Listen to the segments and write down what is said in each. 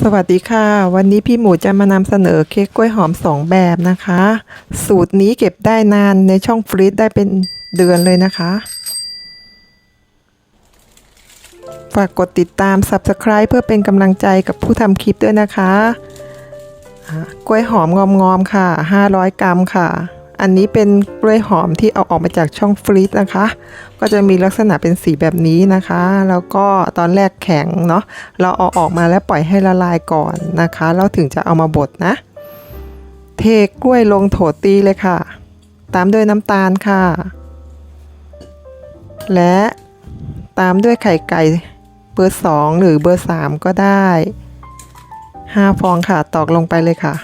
สวัสดีค่ะ วันนี้พี่หมูจะมานำเสนอเค้กกล้วยหอมสองแบบนะคะ สูตรนี้เก็บได้นานในช่องฟรีซได้เป็นเดือนเลยนะคะ ฝากกดติดตาม Subscribe เพื่อเป็นกำลังใจกับผู้ทำคลิปด้วยนะคะ กล้วยหอมงอมๆค่ะ 500 กรัมค่ะ อันนี้เป็นกล้วยหอมที่เอาออกมาจากช่องฟรีซนะคะ ก็จะมีลักษณะเป็นสีแบบนี้นะคะ แล้วก็ตอนแรกแข็งเนาะ เราเอาออกมาแล้วปล่อยให้ละลายก่อนนะคะ แล้วถึงจะเอามาบดนะ เทกล้วยลงโถตีเลยค่ะ ตามด้วยน้ำตาลค่ะ และตามด้วยไข่ไก่เบอร์สองหรือเบอร์สามก็ได้ห้าฟองค่ะ ตอกลงไปเลยค่ะ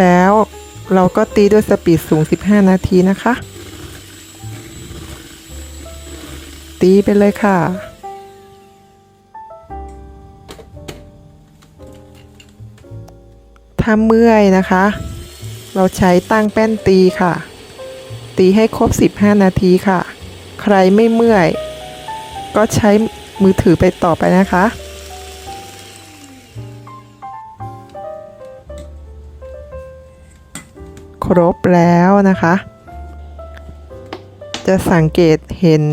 แล้วเราก็ตีด้วยสปีดสูง 15 นาทีนะคะ ตีไปเลยค่ะ ถ้าเมื่อยนะคะ เราใช้ตั้งแป้นตีค่ะ ตีให้ครบ 15 นาทีค่ะ ใครไม่เมื่อย ก็ใช้มือถือไปต่อไปนะคะ ครบแล้วนะคะ จะสังเกตเห็น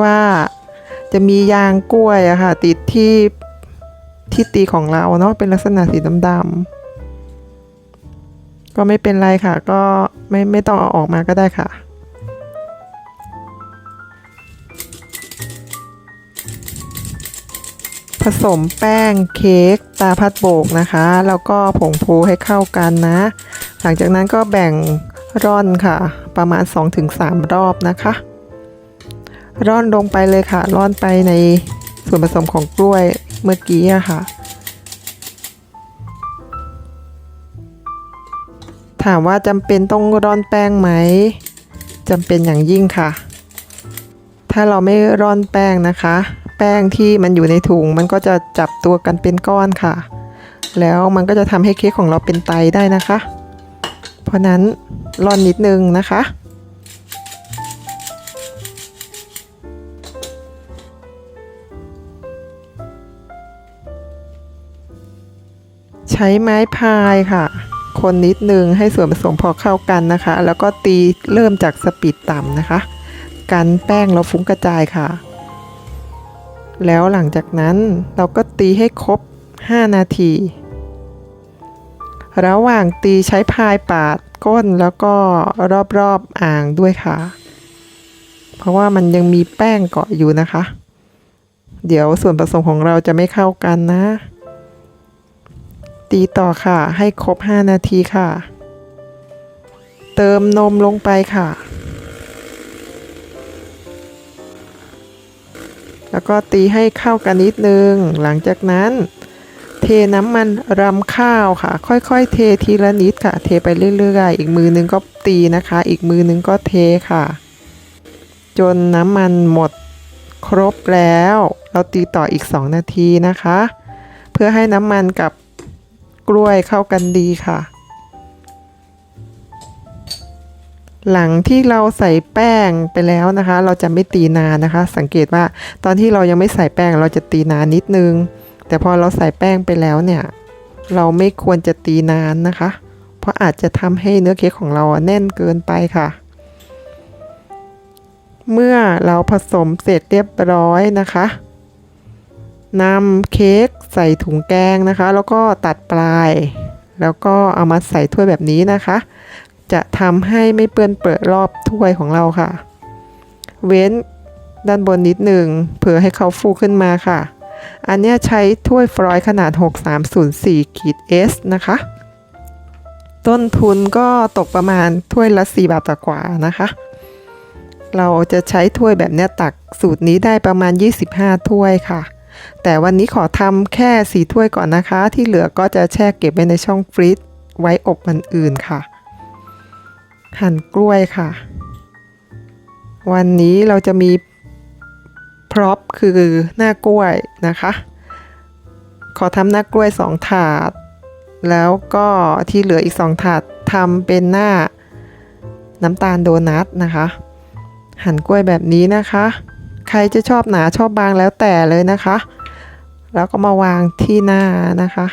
ว่าจะมียางกล้วยอะค่ะ ติดที่ที่ตีของเราเนาะเป็นลักษณะสีดำๆก็ไม่เป็นไรค่ะ ก็ไม่ไม่ต้องเอาออกมาก็ได้ค่ะผสมแป้งเค้กตาพัดโบกนะคะ แล้วก็ผงพูให้เข้ากันนะ หลังจากนั้นก็แบ่งร่อนค่ะ ประมาณ 2-3 รอบนะคะ ร่อนลงไปเลยค่ะ ร่อนไปในส่วนผสมของกล้วยเมื่อกี้อะค่ะ ถามว่าจำเป็นต้องร่อนแป้งไหมจำเป็นอย่างยิ่งค่ะ ถ้าเราไม่ร่อนแป้งนะคะ แป้งที่มันอยู่ในถุงมันก็จะจับตัวกันเป็นก้อนค่ะ แล้วมันก็จะทำให้เค้กของเราเป็นไตได้นะคะ เพราะนั้นร่อนนิดนึงนะคะ ใช้ไม้พายค่ะ คนนิดนึงให้ส่วนผสมพอเข้ากันนะคะ แล้วก็ตีเริ่มจากสปีดต่ำนะคะ กันแป้งเราฟุ้งกระจายค่ะ แล้วหลังจากนั้นเราก็ตีให้ครบ 5 นาที ระหว่างตีใช้พายปาดก้นแล้วก็รอบๆอ่างด้วยค่ะ เพราะว่ามันยังมีแป้งเกาะอยู่นะคะ เดี๋ยวส่วนผสมของเราจะไม่เข้ากันนะ ตีต่อค่ะให้ครบ 5 นาทีค่ะ เติมนมลงไปค่ะ แล้วก็ตีให้เข้ากันนิดนึง หลังจากนั้น เทน้ำมันรำข้าวค่ะ ค่อยๆ เททีละนิดค่ะ เทไปเรื่อยๆ อีกมือนึงก็ตีนะคะ อีกมือนึงก็เทค่ะ จนน้ำมันหมดครบแล้ว เราตีต่ออีก 2 นาทีนะคะ เพื่อให้น้ำมันกับกล้วยเข้ากันดีค่ะ หลังที่เราใส่แป้งไปแล้วนะคะ เราจะไม่ตีนานนะคะ สังเกตว่าตอนที่เรายังไม่ใส่แป้งเราจะตีนานนิดนึง แต่พอเราใส่แป้งไปแล้วเนี่ย เราไม่ควรจะตีนานนะคะ เพราะอาจจะทำให้เนื้อเค้กของเราแน่นเกินไปค่ะ เมื่อเราผสมเสร็จเรียบร้อยนะคะนำเค้กใส่ถุงแกงนะคะ แล้วก็ตัดปลาย แล้วก็เอามาใส่ถ้วยแบบนี้นะคะ จะทำให้ไม่เปื้อนเปื้อนรอบถ้วยของเราค่ะ เว้นด้านบนนิดหนึ่งเผื่อให้เขาฟูขึ้นมาค่ะ อันนี้ใช้ถ้วยฟรอยขนาด 6304ขีด S นะคะ ต้นทุนก็ตกประมาณถ้วยละ 4 บาทกว่านะคะ เราจะใช้ถ้วยแบบเนี้ยตักสูตรนี้ได้ประมาณ 25 ถ้วยค่ะ แต่วันนี้ขอทำแค่ 4 ถ้วยก่อนนะคะ ที่เหลือก็จะแช่เก็บไว้ในช่องฟรีซไว้อบวันอื่นค่ะ หั่นกล้วยค่ะ วันนี้เราจะมี ครอปคือหน้ากล้วยนะคะ ขอทำหน้ากล้วยสองถาด แล้วก็ที่เหลืออีกสองถาดทำเป็นหน้าน้ำตาลโดนัทนะคะ หั่นกล้วยแบบนี้นะคะ ใครจะชอบหนาชอบบางแล้วแต่เลยนะคะ แล้วก็มาวางที่หน้านะคะ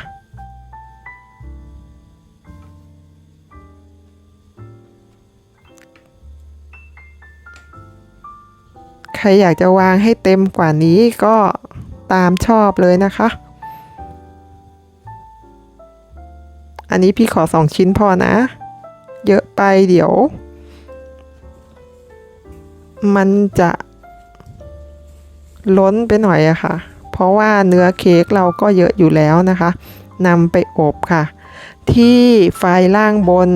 รอยากจะวางให้เต็มกว่านี้ก็ตามชอบเลยนะคะ อันนี้พี่ขอสองชิ้นพอนะ เยอะไปเดี๋ยว มันจะล้นไปหน่อยอะค่ะ เพราะว่าเนื้อเค้กเราก็เยอะอยู่แล้วนะคะนำไปอบค่ะ ที่ไฟล่างบน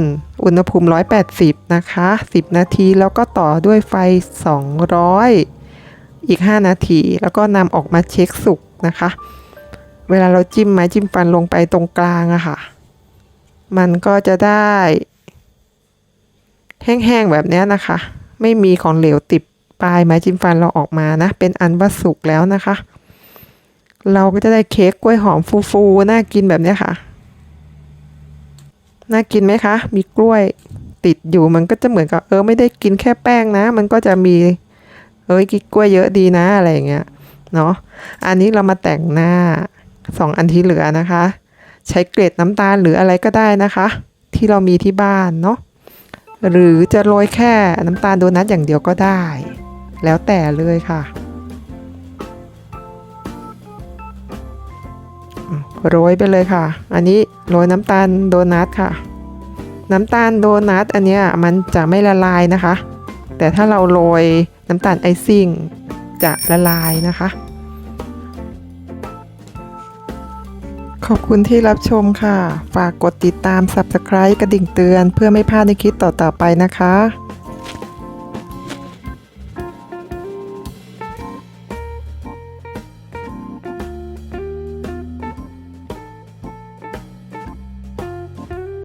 อุณหภูมิ 180 นะคะ 10 นาที แล้วก็ต่อด้วยไฟ 200 อีก 5 นาที แล้วก็นำออกมาเช็คสุกนะคะ เวลาเราจิ้มไม้จิ้มฟันลงไปตรงกลางอะค่ะ มันก็จะได้ แห้งๆแบบนี้นะคะ ไม่มีของเหลวติดปลายไม้จิ้มฟันเราออกมานะ เป็นอันว่าสุกแล้วนะคะ เราก็จะได้เค้กกล้วยหอมฟูๆน่ากินแบบนี้ค่ะ น่ากินไหมคะ มีกล้วยติดอยู่มันก็จะเหมือนกับเออไม่ได้กินแค่แป้งนะ มันก็จะมี เอ้ยกินกล้วยเยอะดีนะอะไรอย่างเงี้ยเนาะอันนี้เรามาแต่งหน้าสองอันที่เหลือนะคะ ใช้เกล็ดน้ำตาลหรืออะไรก็ได้นะคะ ที่เรามีที่บ้านเนาะหรือจะโรยแค่น้ำตาลโดนัทอย่างเดียวก็ได้ แล้วแต่เลยค่ะโรยไปเลยค่ะ อันนี้โรยน้ำตาลโดนัทค่ะ น้ำตาลโดนัทอันเนี้ยมันจะไม่ละลายนะคะ แต่ถ้าเราโรยน้ำตาลไอซิ่งจะละลายนะคะ ขอบคุณที่รับชมค่ะ ฝากกดติดตาม Subscribe กระดิ่งเตือน เพื่อไม่พลาดในคลิปต่อๆไปนะคะ